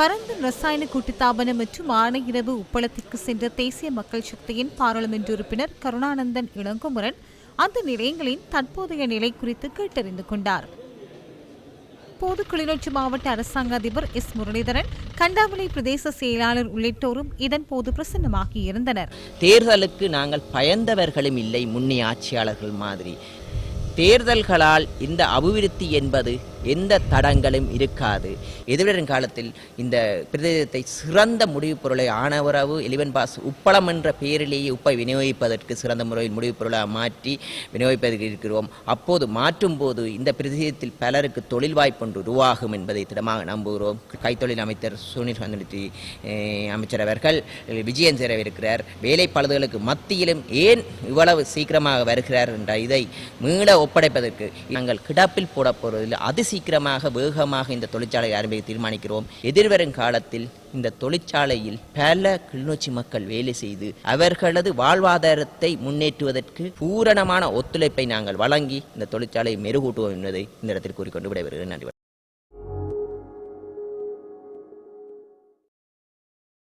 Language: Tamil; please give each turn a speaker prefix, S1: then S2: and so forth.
S1: பரந்தன் ரசாயன கூட்டுத்தாபனம் மற்றும் ஆணையிரவு உப்பளத்திற்கு சென்ற தேசிய மக்கள் சக்தியின் பாராளுமன்ற உறுப்பினர் கருணானந்தன் இளங்குமரன் அந்த நிலையங்களின் தற்போதைய நிலை குறித்து கேட்டறிந்து கொண்டார். போது கிளிநொச்சி மாவட்ட அரசாங்க அதிபர் எஸ் முரளிதரன் கண்டாவளை பிரதேச செயலாளர் உள்ளிட்டோரும் இதன்போது பிரசன்னமாகியிருந்தனர்
S2: தேர்தலுக்கு நாங்கள் பயந்தவர்களும் இல்லை முன்னே ஆட்சியாளர்கள் மாதிரி. தேர்தல்களால் இந்த அபிவிருத்தி என்பது எந்த தடங்களும் இருக்காது. எதிர்வரும் காலத்தில் இந்த பிரதேசத்தை சிறந்த முடிவுப் பொருளை ஆனவரவு எலிவன் பாஸ் உப்பளம் என்ற பெயரிலேயே உப்பை விநியோகிப்பதற்கு சிறந்த முறையில் முடிவுப் பொருளாக மாற்றி விநியோகிப்பதற்கு இருக்கிறோம். அப்போது மாற்றும் போது இந்த பிரதேசத்தில் பலருக்கு தொழில் வாய்ப்பொன்று உருவாகும் என்பதை திடமாக நம்புகிறோம். கைத்தொழில் அமைச்சர் சுனில் சந்திரஜி அமைச்சர் அவர்கள் விஜயம் சேரவிருக்கிறார் வேலை பழுதுகளுக்கு மத்தியிலும் ஏன் இவ்வளவு சீக்கிரமாக வருகிறார் என்ற இதை மீள ஒப்படைப்பதற்கு நாங்கள் கிடப்பில் போட போவதில் சீக்கிரமாக வேகமாக இந்த தொழிற்சாலை ஆரம்பிக்க தீர்மானிக்கிறோம். எதிர்வரும் காலத்தில் இந்த தொழிற்சாலையில் பல கிளிநொச்சி மக்கள் வேலை செய்து அவர்களது வாழ்வாதாரத்தை முன்னேற்றுவதற்கு பூரணமான ஒத்துழைப்பை நாங்கள் வழங்கி இந்த தொழிற்சாலையை மெருகூட்டுவோம் என்பதை இந்த இடத்தில் கூறிக்கொண்டு விடைபெறுகிறேன். நன்றி.